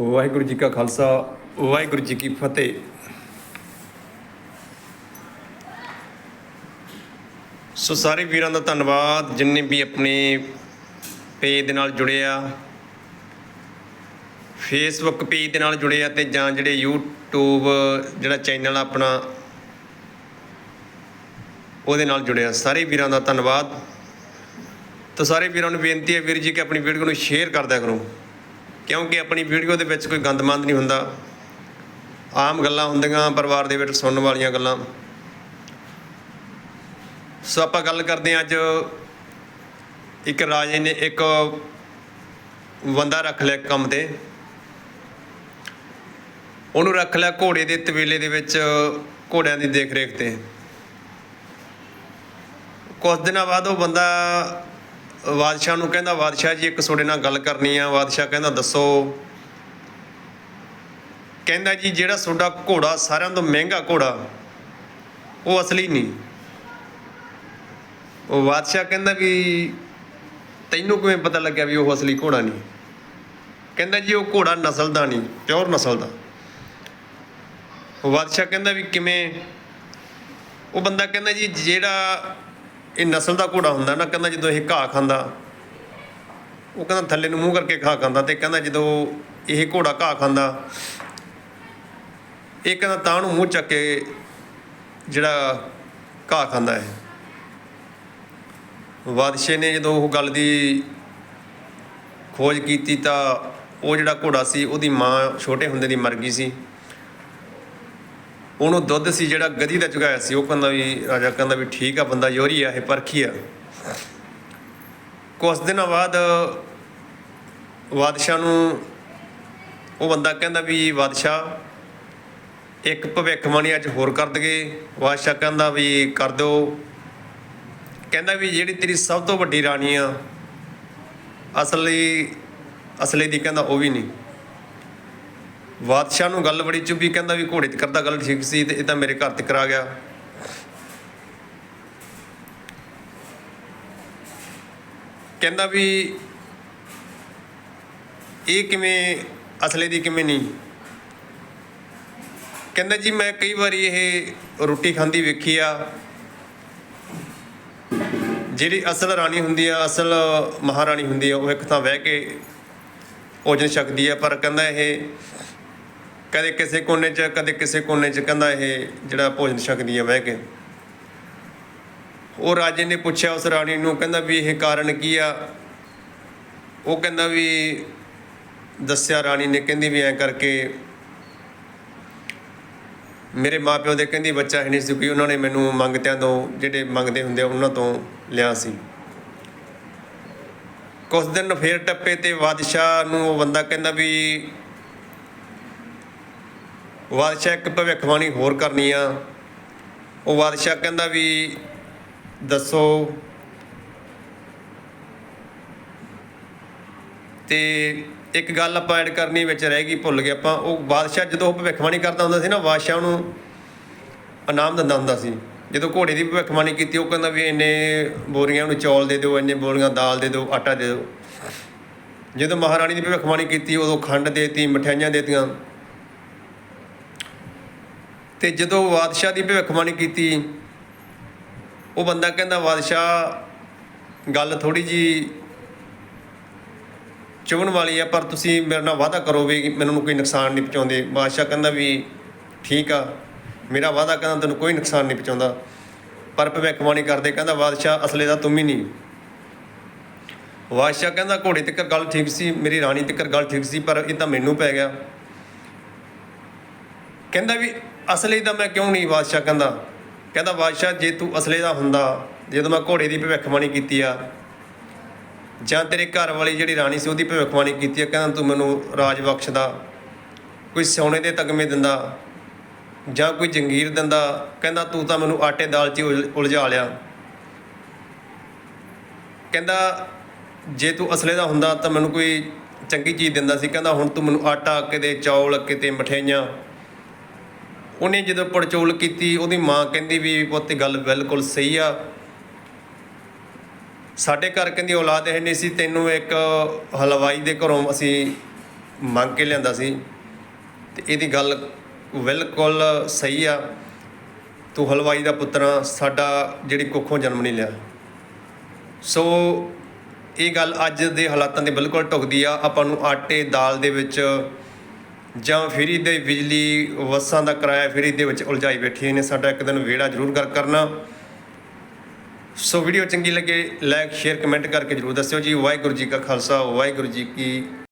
ਵਾਹਿਗੁਰੂ ਜੀ ਕਾ ਖਾਲਸਾ, ਵਾਹਿਗੁਰੂ ਜੀ ਕੀ ਫਤਿਹ। ਸੋ ਸਾਰੇ ਵੀਰਾਂ ਦਾ ਧੰਨਵਾਦ, ਜਿੰਨੇ ਵੀ ਆਪਣੇ ਪੇਜ ਦੇ ਨਾਲ ਜੁੜੇ ਆ ਫੇਸਬੁੱਕ ਪੇਜ ਦੇ ਨਾਲ ਜੁੜੇ ਆ ਤੇ ਜਾਂ ਜਿਹੜੇ YouTube, ਜਿਹੜਾ ਚੈਨਲ ਆਪਣਾ, ਉਹਦੇ ਨਾਲ ਜੁੜੇ ਆ। ਸਾਰੇ ਵੀਰਾਂ ਦਾ ਧੰਨਵਾਦ। ਤਾਂ ਸਾਰੇ ਵੀਰਾਂ ਨੂੰ ਬੇਨਤੀ ਹੈ ਵੀਰ ਜੀ ਕਿ ਆਪਣੀ ਵੀਡੀਓ ਨੂੰ ਸ਼ੇਅਰ ਕਰਦਿਆ ਕਰੋ। ਕਿਉਂਕਿ ਆਪਣੀ ਵੀਡੀਓ ਦੇ ਵਿੱਚ ਕੋਈ ਗੰਦਮੰਦ ਨਹੀਂ ਹੁੰਦਾ। ਆਮ ਗੱਲਾਂ ਹੁੰਦੀਆਂ, ਪਰਿਵਾਰ ਦੇ ਵਿੱਚ ਸੁਣਨ ਵਾਲੀਆਂ ਗੱਲਾਂ। ਸੋ ਆਪਾਂ ਗੱਲ ਕਰਦੇ ਹਾਂ ਅੱਜ ਇੱਕ ਰਾਜੇ ਨੇ ਇੱਕ ਬੰਦਾ ਰੱਖ ਲਿਆ ਕੰਮ ਤੇ। ਉਹਨੂੰ ਰੱਖ ਲਿਆ ਘੋੜੇ ਦੇ ਤਵੇਲੇ ਦੇ ਵਿੱਚ ਘੋੜਿਆਂ ਦੀ ਦੇਖ ਰੇਖ ਤੇ। ਕੁਝ ਦਿਨਾਂ ਬਾਅਦ ਉਹ ਬੰਦਾ ਬਾਦਸ਼ਾਹ ਨੂੰ ਕਹਿੰਦਾ, ਬਾਦਸ਼ਾਹ ਜੀ, ਇੱਕ ਤੁਹਾਡੇ ਨਾਲ ਗੱਲ ਕਰਨੀ ਆ। ਬਾਦਸ਼ਾਹ ਕਹਿੰਦਾ, ਦੱਸੋ। ਕਹਿੰਦਾ ਜੀ, ਜਿਹੜਾ ਤੁਹਾਡਾ ਘੋੜਾ ਸਾਰਿਆਂ ਤੋਂ ਮਹਿੰਗਾ ਘੋੜਾ, ਉਹ ਅਸਲੀ ਨਹੀਂ। ਉਹ ਬਾਦਸ਼ਾਹ ਕਹਿੰਦਾ ਵੀ, ਤੈਨੂੰ ਕਿਵੇਂ ਪਤਾ ਲੱਗਿਆ ਵੀ ਉਹ ਅਸਲੀ ਘੋੜਾ ਨਹੀਂ? ਕਹਿੰਦਾ ਜੀ, ਉਹ ਘੋੜਾ ਨਸਲ ਦਾ ਨਹੀਂ, ਪਿਓਰ ਨਸਲ ਦਾ। ਉਹ ਬਾਦਸ਼ਾਹ ਕਹਿੰਦਾ ਵੀ, ਕਿਵੇਂ? ਉਹ ਬੰਦਾ ਕਹਿੰਦਾ ਜੀ, ਜਿਹੜਾ ਇਹ ਨਸਲ ਦਾ ਘੋੜਾ ਹੁੰਦਾ ਨਾ, ਕਹਿੰਦਾ ਜਦੋਂ ਇਹ ਘਾਹ ਖਾਂਦਾ, ਉਹ ਕਹਿੰਦਾ ਥੱਲੇ ਨੂੰ ਮੂੰਹ ਕਰਕੇ ਘਾਹ ਖਾਂਦਾ ਤੇ ਕਹਿੰਦਾ ਜਦੋਂ ਇਹ ਘੋੜਾ ਘਾਹ ਖਾਂਦਾ, ਇਹ ਕਹਿੰਦਾ ਤਾਂ ਨੂੰ ਮੂੰਹ ਚੱਕ ਕੇ ਜਿਹੜਾ ਘਾਹ ਖਾਂਦਾ ਹੈ ਬਾਦਸ਼ਾਹ ਨੇ ਜਦੋਂ ਉਹ ਗੱਲ ਦੀ ਖੋਜ ਕੀਤੀ ਤਾਂ ਉਹ ਜਿਹੜਾ ਘੋੜਾ ਸੀ, ਉਹਦੀ ਮਾਂ ਛੋਟੇ ਹੁੰਦੇ ਦੀ ਮਰ ਗਈ ਸੀ। ਉਹਨੂੰ ਦੁੱਧ ਸੀ ਜਿਹੜਾ ਗਦੀ ਦਾ ਚੁਗਾਇਆ ਸੀ, ਉਹ ਕਹਿੰਦਾ ਵੀ ਰਾਜਾ ਕਹਿੰਦਾ ਵੀ ਠੀਕ ਆ, ਬੰਦਾ ਯੋਰੀ ਆ, ਇਹ ਪਰਖੀ ਆ। ਕੁਝ ਦਿਨਾਂ ਬਾਅਦ ਬਾਦਸ਼ਾਹ ਨੂੰ ਉਹ ਬੰਦਾ ਕਹਿੰਦਾ ਵੀ ਬਾਦਸ਼ਾਹ, ਇੱਕ ਭਵਿੱਖਬਾਣੀ ਅੱਜ ਹੋਰ ਕਰ ਦਗੇ। ਬਾਦਸ਼ਾਹ ਕਹਿੰਦਾ ਵੀ ਕਰ ਦਿਓ। ਕਹਿੰਦਾ ਵੀ ਜਿਹੜੀ ਤੇਰੀ ਸਭ ਤੋਂ ਵੱਡੀ ਰਾਣੀ ਆ, ਅਸਲੀ ਅਸਲੀ ਦੀ ਕਹਿੰਦਾ ਉਹ ਵੀ ਨਹੀਂ। ਬਾਦਸ਼ਾਹ ਨੂੰ ਗੱਲ ਬੜੀ ਚੁੱਭੀ, ਕਹਿੰਦਾ ਵੀ ਘੋੜੇ ਤੇ ਕਰਦਾ ਗੱਲ ਠੀਕ ਸੀ ਤੇ ਇਹ ਤਾਂ ਮੇਰੇ ਘਰ ਤੇ ਕਰਾ ਗਿਆ। ਕਹਿੰਦਾ ਵੀ ਇਹ ਕਿਵੇਂ, ਅਸਲੇ ਦੀ ਕਿਵੇਂ ਨਹੀਂ? ਕਹਿੰਦਾ ਜੀ ਮੈਂ ਕਈ ਵਾਰੀ ਇਹ ਰੋਟੀ ਖਾਂਦੀ ਵੇਖੀ ਆ, ਜਿਹੜੀ ਅਸਲ ਰਾਣੀ ਹੁੰਦੀ ਆ, ਅਸਲ ਮਹਾਰਾਣੀ ਹੁੰਦੀ ਆ, ਉਹ ਇੱਕ ਥਾਂ ਬਹਿ ਕੇ ਭੋਜਨ ਛਕਦੀ ਆ, ਪਰ ਕਹਿੰਦਾ ਇਹ ਕਦੇ ਕਿਸੇ ਕੋਨੇ 'ਚ, ਕਦੇ ਕਿਸੇ ਕੋਨੇ 'ਚ ਕਹਿੰਦਾ ਇਹ ਜਿਹੜਾ ਭੋਜਨ ਛਕਦੀ ਆ ਬਹਿ ਕੇ। ਉਹ ਰਾਜੇ ਨੇ ਪੁੱਛਿਆ ਉਸ ਰਾਣੀ ਨੂੰ, ਕਹਿੰਦਾ ਵੀ ਇਹ ਕਾਰਨ ਕੀ ਆ? ਉਹ ਕਹਿੰਦਾ ਵੀ ਦੱਸਿਆ ਰਾਣੀ ਨੇ, ਕਹਿੰਦੀ ਵੀ ਐਂ ਕਰਕੇ ਮੇਰੇ ਮਾਪਿਓ ਦੇ ਕਹਿੰਦੀ ਬੱਚਾ ਹੈ ਨਹੀਂ ਸੀ ਕੋਈ ਉਹਨਾਂ ਨੇ ਮੈਨੂੰ ਮੰਗਤਿਆਂ ਤੋਂ, ਜਿਹੜੇ ਮੰਗਦੇ ਹੁੰਦੇ ਆ ਉਹਨਾਂ ਤੋਂ ਲਿਆ ਸੀ। ਕੁਝ ਦਿਨ ਫੇਰ ਟੱਪੇ ਤੇ ਬਾਦਸ਼ਾਹ ਨੂੰ ਉਹ ਬੰਦਾ ਕਹਿੰਦਾ ਵੀ ਬਾਦਸ਼ਾਹ ਇੱਕ ਭਵਿੱਖਬਾਣੀ ਹੋਰ ਕਰਨੀ ਆ। ਉਹ ਬਾਦਸ਼ਾਹ ਕਹਿੰਦਾ ਵੀ ਦੱਸੋ ਤੇ ਇੱਕ ਗੱਲ ਆਪਾਂ ਐਡ ਕਰਨੀ ਵਿੱਚ ਰਹਿ ਗਈ ਭੁੱਲ ਗਏ ਆਪਾਂ। ਉਹ ਬਾਦਸ਼ਾਹ ਜਦੋਂ ਉਹ ਭਵਿੱਖਬਾਣੀ ਕਰਦਾ ਹੁੰਦਾ ਸੀ ਨਾ, ਬਾਦਸ਼ਾਹ ਨੂੰ ਇਨਾਮ ਦਿੰਦਾ ਹੁੰਦਾ ਸੀ। ਜਦੋਂ ਘੋੜੇ ਦੀ ਭਵਿੱਖਬਾਣੀ ਕੀਤੀ, ਉਹ ਕਹਿੰਦਾ ਵੀ ਇੰਨੇ ਬੋਰੀਆਂ ਨੂੰ ਚੌਲ ਦੇ ਦਿਓ, ਇੰਨੇ ਬੋਰੀਆਂ ਦਾਲ ਦੇ ਦਿਓ, ਆਟਾ ਦੇ ਦਿਓ। ਜਦੋਂ ਮਹਾਰਾਣੀ ਦੀ ਭਵਿੱਖਬਾਣੀ ਕੀਤੀ, ਉਦੋਂ ਖੰਡ ਦੇਤੀ ਮਠਿਆਈਆਂ ਦੇਤੀਆਂ। ਤੇ ਜਦੋਂ ਬਾਦਸ਼ਾਹ ਦੀ ਭਵਿੱਖਬਾਣੀ ਕੀਤੀ, ਉਹ ਬੰਦਾ ਕਹਿੰਦਾ, ਬਾਦਸ਼ਾਹ, ਗੱਲ ਥੋੜੀ ਜੀ ਚੁਗਣ ਵਾਲੀ ਆ, ਪਰ ਤੁਸੀਂ ਮੇਰੇ ਨਾਲ ਵਾਅਦਾ ਕਰੋ ਵੀ ਮੈਨੂੰ ਕੋਈ ਨੁਕਸਾਨ ਨਹੀਂ ਪਹੁੰਚਾਉਂਦੇ। ਬਾਦਸ਼ਾਹ ਕਹਿੰਦਾ ਵੀ, ਠੀਕ ਆ, ਮੇਰਾ ਵਾਅਦਾ ਕਹਿੰਦਾ ਤੈਨੂੰ ਕੋਈ ਨੁਕਸਾਨ ਨਹੀਂ ਪਹੁੰਚਾਉਂਦਾ। ਪਰ ਭਵਿੱਖਬਾਣੀ ਕਰਦੇ ਕਹਿੰਦਾ, ਬਾਦਸ਼ਾਹ, ਅਸਲੇ ਦਾ ਤੂੰ ਹੀ ਨਹੀਂ। ਬਾਦਸ਼ਾਹ ਕਹਿੰਦਾ, ਘੋੜੇ ਤੇ ਗੱਲ ਠੀਕ ਸੀ, ਮੇਰੀ ਰਾਣੀ ਤੇ ਗੱਲ ਠੀਕ ਸੀ, ਪਰ ਇਹ ਤਾਂ ਮੈਨੂੰ ਪੈ ਗਿਆ। ਕਹਿੰਦਾ ਵੀ ਅਸਲੇ ਦਾ ਮੈਂ ਕਿਉਂ ਨਹੀਂ ਬਾਦਸ਼ਾਹ ਕਹਿੰਦਾ? ਕਹਿੰਦਾ, ਬਾਦਸ਼ਾਹ, ਜੇ ਤੂੰ ਅਸਲੇ ਦਾ ਹੁੰਦਾ, ਜਦੋਂ ਮੈਂ ਘੋੜੇ ਦੀ ਭਵਿੱਖਬਾਣੀ ਕੀਤੀ ਆ, ਜਾਂ ਤੇਰੇ ਘਰ ਵਾਲੀ ਜਿਹੜੀ ਰਾਣੀ ਸੀ ਉਹਦੀ ਭਵਿੱਖਬਾਣੀ ਕੀਤੀ ਆ, ਕਹਿੰਦਾ ਤੂੰ ਮੈਨੂੰ ਰਾਜ ਬਖਸ਼ਦਾ ਕੋਈ ਸੋਨੇ ਦੇ ਤਗਮੇ ਦਿੰਦਾ, ਜਾਂ ਕੋਈ ਜੰਗੀਰ ਦਿੰਦਾ, ਕਹਿੰਦਾ ਤੂੰ ਤਾਂ ਮੈਨੂੰ ਆਟੇ ਦਾਲ 'ਚ ਹੀ ਉਲ- ਉਲਝਾ ਲਿਆ। ਕਹਿੰਦਾ, ਜੇ ਤੂੰ ਅਸਲੇ ਦਾ ਹੁੰਦਾ ਤਾਂ ਮੈਨੂੰ ਕੋਈ ਚੰਗੀ ਚੀਜ਼ ਦਿੰਦਾ ਸੀ। ਕਹਿੰਦਾ, ਹੁਣ ਤੂੰ ਮੈਨੂੰ ਆਟਾ ਕਿਤੇ ਚੌਲ ਕਿਤੇ ਮਠਿਆਈਆਂ ਉਹਨੇ ਜਦੋਂ ਪੜਚੋਲ ਕੀਤੀ, ਉਹਦੀ ਮਾਂ ਕਹਿੰਦੀ ਵੀ ਪੁੱਤ, ਗੱਲ ਬਿਲਕੁਲ ਸਹੀ ਆ। ਸਾਡੇ ਘਰ ਕਹਿੰਦੀ ਔਲਾਦ ਹੈ ਨਹੀਂ ਸੀ, ਤੈਨੂੰ ਇੱਕ ਹਲਵਾਈ ਦੇ ਘਰੋਂ ਅਸੀਂ ਮੰਗ ਕੇ ਲਿਆਂਦਾ ਸੀ। ਤੇ ਇਹਦੀ ਗੱਲ ਬਿਲਕੁਲ ਸਹੀ ਆ। ਤੂੰ ਹਲਵਾਈ ਦਾ ਪੁੱਤਰ ਸਾਡਾ ਜਿਹੜੀ ਕੁੱਖੋਂ ਜਨਮ ਨਹੀਂ ਲਿਆ। ਸੋ ਇਹ ਗੱਲ ਅੱਜ ਦੇ ਹਾਲਾਤਾਂ ਦੇ ਬਿਲਕੁਲ ਢੁਕਦੀ ਆ। ਆਪਾਂ ਨੂੰ ਆਟੇ ਦਾਲ ਦੇ ਵਿੱਚ ਜਾਂ ਫਰੀ ਦੇ ਬਿਜਲੀ ਵਸਾਂ ਦਾ ਕਿਰਾਇਆ ਫਰੀ ਦੇ ਵਿੱਚ ਉਲਝਾਈ ਬੈਠੀ ਨੇ। ਸਾਡਾ ਇੱਕ ਦਿਨ ਵੇੜਾ ਜ਼ਰੂਰ ਕਰ ਕਰਨਾ। ਸੋ ਵੀਡੀਓ ਚੰਗੀ ਲੱਗੇ ਲਾਈਕ ਸ਼ੇਅਰ ਕਮੈਂਟ ਕਰਕੇ ਜਰੂਰ ਦੱਸਿਓ ਜੀ। ਵਾਹਿਗੁਰੂ ਜੀ ਕਾ ਖਾਲਸਾ, ਵਾਹਿਗੁਰੂ ਜੀ ਕੀ